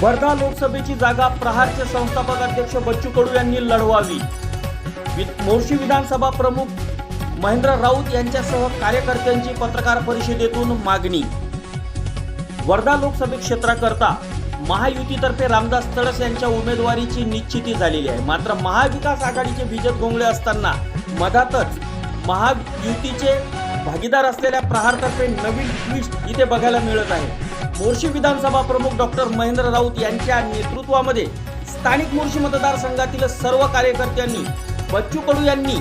वर्धा लोकसभेची जागा प्रहारचे संस्थापक अध्यक्ष बच्चू कडू यांनी लढवावी. वि- मोर्शी विधानसभा प्रमुख महेंद्र राऊत यांच्यासह कार्यकर्त्यांची पत्रकार परिषदेतून मागणी. वर्धा लोकसभा क्षेत्राकरता महायुतीतर्फे रामदास तडस यांच्या उमेदवारीची निश्चिती झालेली आहे. मात्र महाविकास आघाडीचे विजत गोंगळे असताना मधातच महायुतीचे भागीदार असलेल्या प्रहारतर्फे नवीन ट्विस्ट इथे बघायला मिळत आहे. मोर्शी विधानसभा प्रमुख डॉक्टर महेंद्र राऊत यांच्या नेतृत्वामध्ये स्थानिक मोर्शी मतदारसंघातील सर्व कार्यकर्त्यांनी बच्चू कडू यांनी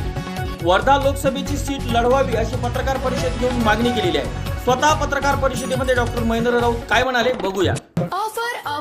वर्धा लोकसभेची सीट लढवावी अशी पत्रकार परिषद घेऊन मागणी केलेली आहे. स्वतः पत्रकार परिषदेमध्ये डॉक्टर महेंद्र राऊत काय म्हणाले? बघूया.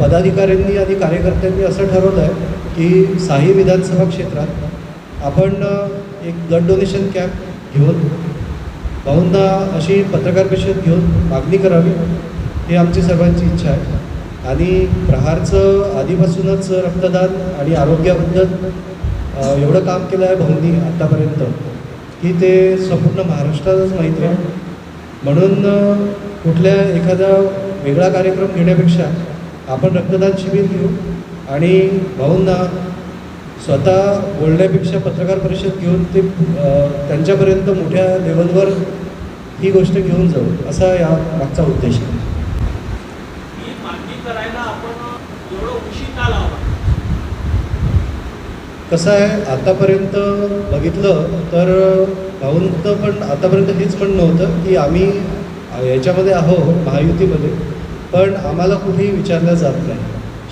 पदाधिकाऱ्यांनी आणि कार्यकर्त्यांनी असं ठरवलं आहे की साही विधानसभा क्षेत्रात आपण एक ब्लड डोनेशन कॅम्प घेऊन भाऊंना अशी पत्रकार परिषद घेऊन मागणी करावी हे आमची सर्वांची इच्छा आहे. आणि प्रहारचं आधीपासूनच रक्तदान आणि आरोग्याबद्दल एवढं काम केलं आहे भाऊंनी आत्तापर्यंत की ते संपूर्ण महाराष्ट्रातच माहिती आहे. म्हणून कुठल्या एखादा वेगळा कार्यक्रम घेण्यापेक्षा आपण रक्तदान शिबिर घेऊ आणि भाऊंना स्वतः बोलण्यापेक्षा पत्रकार परिषद घेऊन ते त्यांच्यापर्यंत मोठ्या लेवलवर ही गोष्ट घेऊन जाऊ असा या मागचा उद्देश आहे. कसं आहे आतापर्यंत बघितलं तर भाऊंचं पण आतापर्यंत हेच म्हणणं होतं की आम्ही याच्यामध्ये आहो महायुतीमध्ये. पण आम्हाला कुठेही विचारलं जात नाही.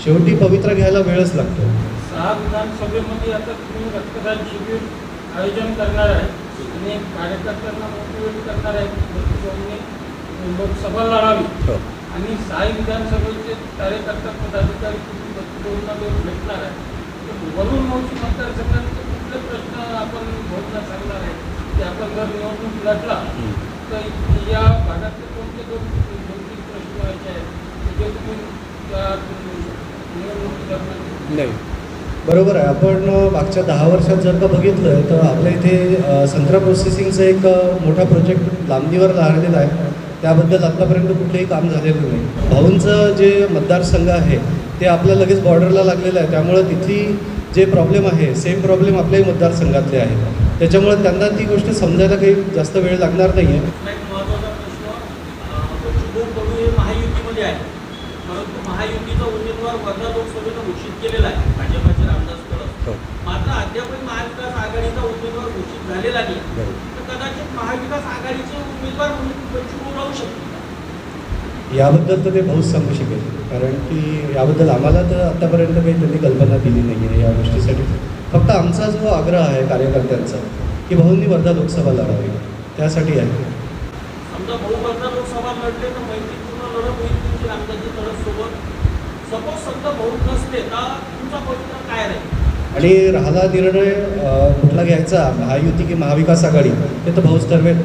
शेवटी पवित्र घ्यायला वेळच लागतो. सहा विधानसभेमध्ये आता तुम्ही रक्तदान शिबिर आयोजन करणार आहे आणि कार्यकर्त्यांना मोटिवेट करणार आहे. लोकसभा लढावी. आणि सहा विधानसभेचे कार्यकर्ता पदाधिकारी भेटणार आहे. तर वरून मोठी मतदारसंघाचे कुठले प्रश्न आपण सांगणार आहे? की आपण जर निवडणूक लढला तर या भागातले कोणते दोन नाही. बरोबर आहे. आपण मागच्या दहा वर्षात जर का बघितलं तर आपल्या इथे संत्रा प्रोसेसिंगचा एक मोठा प्रोजेक्ट लांबणीवर राहिलेला आहे. त्याबद्दल आत्तापर्यंत कुठलंही काम झालेलं नाही. भाऊंचं जे मतदारसंघ आहे ते आपल्या लगेच बॉर्डरला लागलेलं आहे. त्यामुळं तिथली जे प्रॉब्लेम आहे सेम प्रॉब्लेम आपल्याही मतदारसंघातले आहे. त्याच्यामुळे त्यांना ती गोष्ट समजायला काही जास्त वेळ लागणार नाही आहे दुसरा एक महत्त्वाचा प्रश्न अं, बच्चू कडू हे महायुतीमध्ये आहे परंतु महायुतीचा उमेदवार वर्धा लोकसभेनं घोषित केलेला आहे. भाजपाचे रामदास कदम मात्र अद्यापही महाविकास आघाडीचा उमेदवार घोषित झालेला नाही. तर कदाचित महाविकास आघाडीचे उमेदवार म्हणून राहू शकतील याबद्दल तर ते भाऊच सांगू शकेल. कारण की याबद्दल आम्हाला तर आत्तापर्यंत काही त्यांनी कल्पना दिली नाही आहे या गोष्टीसाठी. फक्त आमचा जो आग्रह आहे कार्यकर्त्यांचा की भाऊंनी वर्धा लोकसभा लढावी. त्यासाठी आहे. समजा भाऊ वर्धा लोकसभा लढले तर मैत्रीपूर्ण लढत होईल तुमची रामदासजी तडस सोबत सपोज भाऊ नसते तर तुमचा पवित्र काय राहील आणि राहिला निर्णय कुठला घ्यायचा? महायुती की महाविकास आघाडी? ते तर भाऊच ठरवेल.